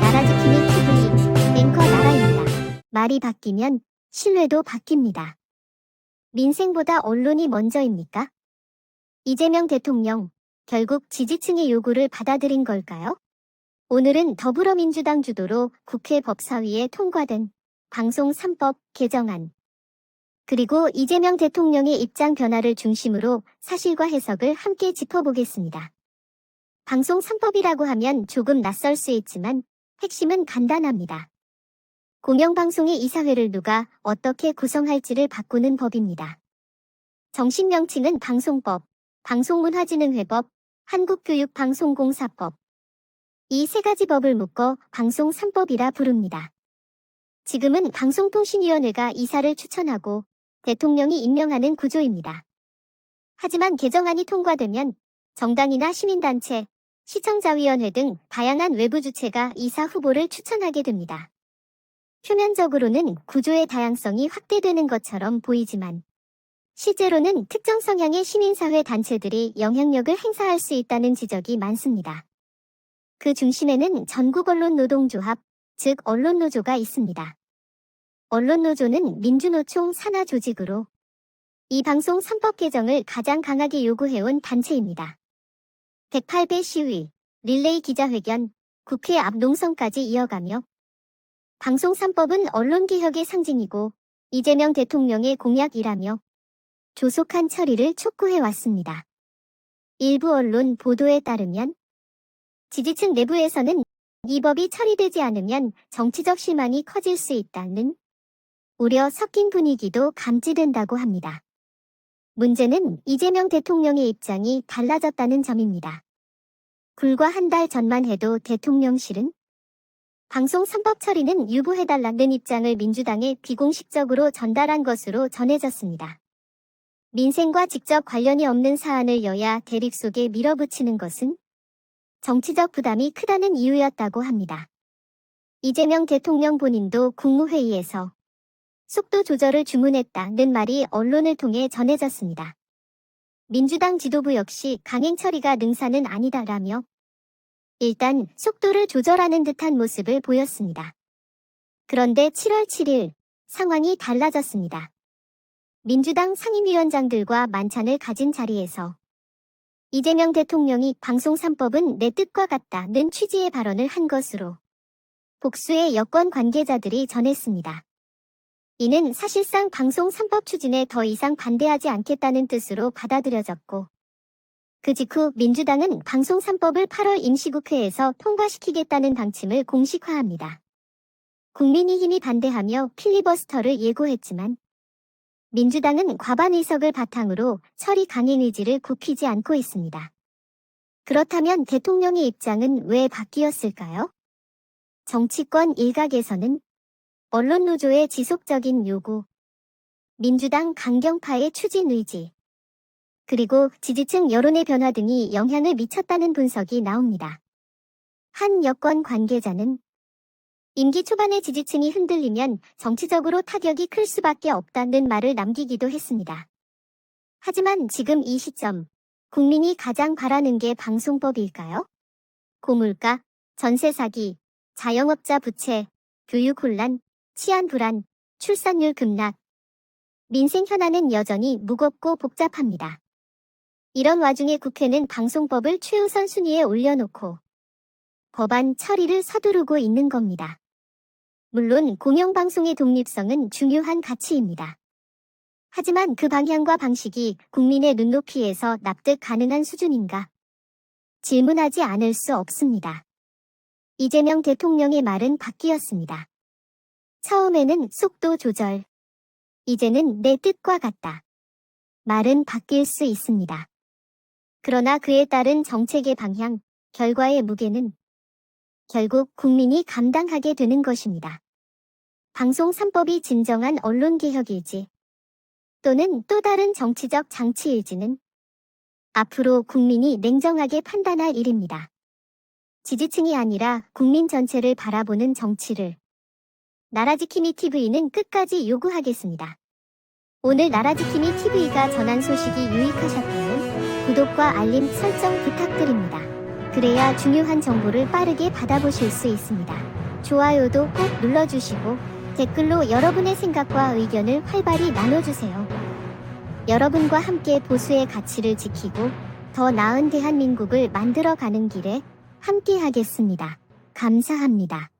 나라 지킴이 TV 앵커 나라입니다. 말이 바뀌면 신뢰도 바뀝니다. 민생보다 언론이 먼저입니까? 이재명 대통령, 결국 지지층의 요구를 받아들인 걸까요? 오늘은 더불어민주당 주도로 국회 법사위에 통과된 방송 3법 개정안, 그리고 이재명 대통령의 입장 변화를 중심으로 사실과 해석을 함께 짚어보겠습니다. 방송 3법이라고 하면 조금 낯설 수 있지만 핵심은 간단합니다. 공영방송의 이사회를 누가 어떻게 구성할지를 바꾸는 법입니다. 정식 명칭은 방송법, 방송문화진흥회법, 한국교육방송공사법. 이 세 가지 법을 묶어 방송 3법이라 부릅니다. 지금은 방송통신위원회가 이사를 추천하고 대통령이 임명하는 구조입니다. 하지만 개정안이 통과되면 정당이나 시민단체, 시청자위원회 등 다양한 외부 주체가 이사 후보를 추천하게 됩니다. 표면적으로는 구조의 다양성이 확대되는 것처럼 보이지만 실제로는 특정 성향의 시민사회 단체들이 영향력을 행사할 수 있다는 지적이 많습니다. 그 중심에는 전국 언론 노동조합, 즉 언론 노조가 있습니다. 언론 노조는 민주노총 산하 조직으로 이 방송 3법 개정을 가장 강하게 요구해온 단체입니다. 108배 시위, 릴레이 기자회견, 국회 앞 농성까지 이어가며 방송 3법은 언론개혁의 상징이고 이재명 대통령의 공약이라며 조속한 처리를 촉구해왔습니다. 일부 언론 보도에 따르면 지지층 내부에서는 이 법이 처리되지 않으면 정치적 실망이 커질 수 있다는 우려 섞인 분위기도 감지된다고 합니다. 문제는 이재명 대통령의 입장이 달라졌다는 점입니다. 불과 한 달 전만 해도 대통령실은 방송 3법 처리는 유보해달라는 입장을 민주당에 비공식적으로 전달한 것으로 전해졌습니다. 민생과 직접 관련이 없는 사안을 여야 대립 속에 밀어붙이는 것은 정치적 부담이 크다는 이유였다고 합니다. 이재명 대통령 본인도 국무회의에서 속도 조절을 주문했다는 말이 언론을 통해 전해졌습니다. 민주당 지도부 역시 강행 처리가 능사는 아니다라며 일단 속도를 조절하는 듯한 모습을 보였습니다. 그런데 7월 7일 상황이 달라졌습니다. 민주당 상임위원장들과 만찬을 가진 자리에서 이재명 대통령이 방송 3법은 내 뜻과 같다는 취지의 발언을 한 것으로 복수의 여권 관계자들이 전했습니다. 이는 사실상 방송 3법 추진에 더 이상 반대하지 않겠다는 뜻으로 받아들여졌고 그 직후 민주당은 방송 3법을 8월 임시국회에서 통과시키겠다는 방침을 공식화합니다. 국민의힘이 반대하며 필리버스터를 예고했지만 민주당은 과반 의석을 바탕으로 처리 강행 의지를 굽히지 않고 있습니다. 그렇다면 대통령의 입장은 왜 바뀌었을까요? 정치권 일각에서는 언론 노조의 지속적인 요구, 민주당 강경파의 추진 의지, 그리고 지지층 여론의 변화 등이 영향을 미쳤다는 분석이 나옵니다. 한 여권 관계자는 임기 초반의 지지층이 흔들리면 정치적으로 타격이 클 수밖에 없다는 말을 남기기도 했습니다. 하지만 지금 이 시점, 국민이 가장 바라는 게 방송법일까요? 고물가, 전세 사기, 자영업자 부채, 교육 혼란, 치안 불안, 출산율 급락. 민생 현안은 여전히 무겁고 복잡합니다. 이런 와중에 국회는 방송법을 최우선 순위에 올려놓고 법안 처리를 서두르고 있는 겁니다. 물론 공영방송의 독립성은 중요한 가치입니다. 하지만 그 방향과 방식이 국민의 눈높이에서 납득 가능한 수준인가? 질문하지 않을 수 없습니다. 이재명 대통령의 말은 바뀌었습니다. 처음에는 속도 조절. 이제는 내 뜻과 같다. 말은 바뀔 수 있습니다. 그러나 그에 따른 정책의 방향, 결과의 무게는 결국 국민이 감당하게 되는 것입니다. 방송 3법이 진정한 언론개혁일지 또는 또 다른 정치적 장치일지는 앞으로 국민이 냉정하게 판단할 일입니다. 지지층이 아니라 국민 전체를 바라보는 정치를 나라지킴이 TV는 끝까지 요구하겠습니다. 오늘 나라지킴이 TV가 전한 소식이 유익하셨다면 구독과 알림 설정 부탁드립니다. 그래야 중요한 정보를 빠르게 받아보실 수 있습니다. 좋아요도 꼭 눌러주시고 댓글로 여러분의 생각과 의견을 활발히 나눠주세요. 여러분과 함께 보수의 가치를 지키고 더 나은 대한민국을 만들어가는 길에 함께 하겠습니다. 감사합니다.